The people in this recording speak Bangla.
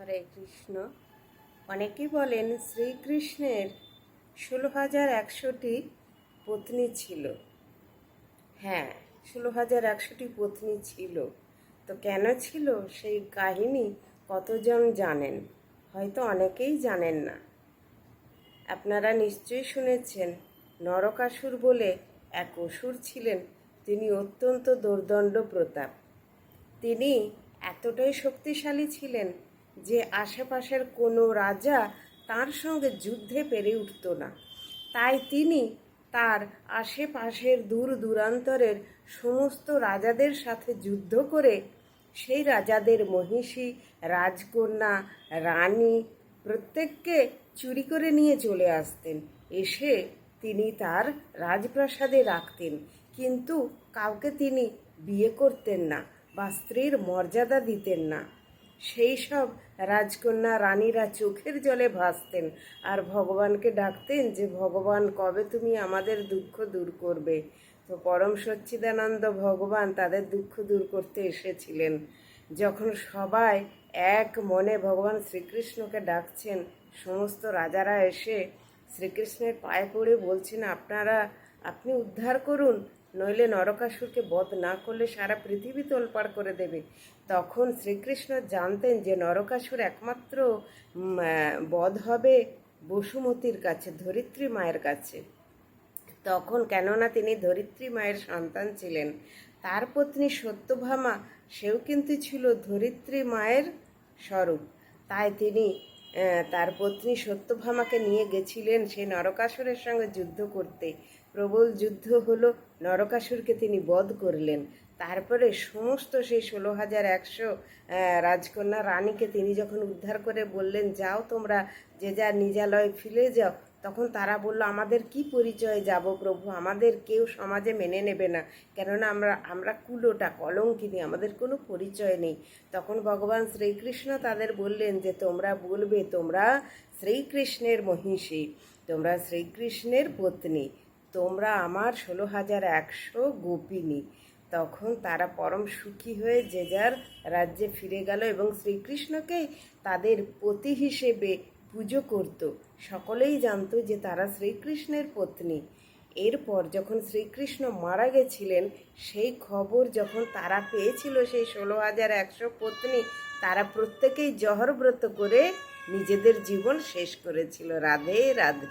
হরে কৃষ্ণ। অনেকেই বলেন শ্রীকৃষ্ণের ষোলো হাজার একশোটি পত্নী ছিল। হ্যাঁ ষোলো হাজার একশোটি পত্নী ছিল। তো কেন ছিল? সেই কাহিনী কতজন জানেন? হয়তো অনেকেই জানেন না। আপনারা নিশ্চয়ই শুনেছেন, নরকাসুর বলে এক অসুর ছিলেন। তিনি অত্যন্ত দুর্দণ্ড প্রতাপ। তিনি এতটাই শক্তিশালী ছিলেন যে আশেপাশের কোনো রাজা তার সঙ্গে যুদ্ধে পেরে উঠত না। তাই তিনি তার আশেপাশের দূর দূরান্তরের সমস্ত রাজাদের সাথে যুদ্ধ করে সেই রাজাদের মহিষী, রাজকন্যা, রানী প্রত্যেককে চুরি করে নিয়ে চলে আসতেন। এসে তিনি তার রাজপ্রাসাদে রাখতেন। কিন্তু কাউকে তিনি বিয়ে করতেন না বা স্ত্রীর মর্যাদা দিতেন না। সেই সব রাজকন্যা রানীরা চোখের জলে ভাসতেন আর ভগবানকে ডাকতেন যে, ভগবান, কবে তুমি আমাদের দুঃখ দূর করবে? তো পরম সচ্চিদানন্দ ভগবান তাদের দুঃখ দূর করতে এসেছিলেন। যখন সবাই এক মনে ভগবান শ্রীকৃষ্ণকে ডাকছেন, সমস্ত রাজারা এসে শ্রীকৃষ্ণের পায়ে পড়ে বলছেন, আপনারা, আপনি উদ্ধার করুন নইলে নরকাসুরকে বধ না করলে সারা পৃথিবী তোলপাড় করে দেবে। তখন শ্রীকৃষ্ণ জানতেন যে নরকাসুর একমাত্র বধ হবে বসুমতির কাছে, ধরিত্রী মায়ের কাছে। তখন কেননা তিনি ধরিত্রী মায়ের সন্তান ছিলেন। তার পত্নী সত্যভামা, সেও কিন্তু ছিল ধরিত্রী মায়ের স্বরূপ। তাই তিনি তার পত্নী সত্যভামাকে নিয়ে গেছিলেন সেই নরকাসুরের সঙ্গে যুদ্ধ করতে। প্রবল যুদ্ধ হলো, নরকাসুরকে তিনি বধ করলেন। তারপরে সমস্ত সেই ষোলো হাজার একশো রাজকন্যা রানীকে তিনি যখন উদ্ধার করে বললেন, যাও তোমরা যে যার নিজালয়ে ফিরে যাও তখন তারা বলল, আমাদের কি পরিচয়ে যাব প্রভু? আমাদের কেউ সমাজে মেনে নেবে না। কেননা আমরা আমরা কুলোটা, কলঙ্কিনি, আমাদের কোনো পরিচয় নেই। তখন ভগবান শ্রীকৃষ্ণ তাদের বললেন যে, তোমরা বলবে, তোমরা শ্রীকৃষ্ণের মহিষী, তোমরা শ্রীকৃষ্ণের পত্নী, তোমরা আমার ষোলো হাজার একশো গোপিনী। তখন তারা পরম সুখী হয়ে যে যার রাজ্যে ফিরে গেল এবং শ্রীকৃষ্ণকেই তাদের পতি হিসেবে পুজো করত। সকলেই জানতো যে তারা শ্রীকৃষ্ণের পত্নী। এরপর যখন শ্রীকৃষ্ণ মারা গেছিলেন, সেই খবর যখন তারা পেয়েছিল, সেই ষোলো হাজার একশো পত্নী, তারা প্রত্যেকেই জহরব্রত করে নিজেদের জীবন শেষ করেছিল। রাধে রাধে।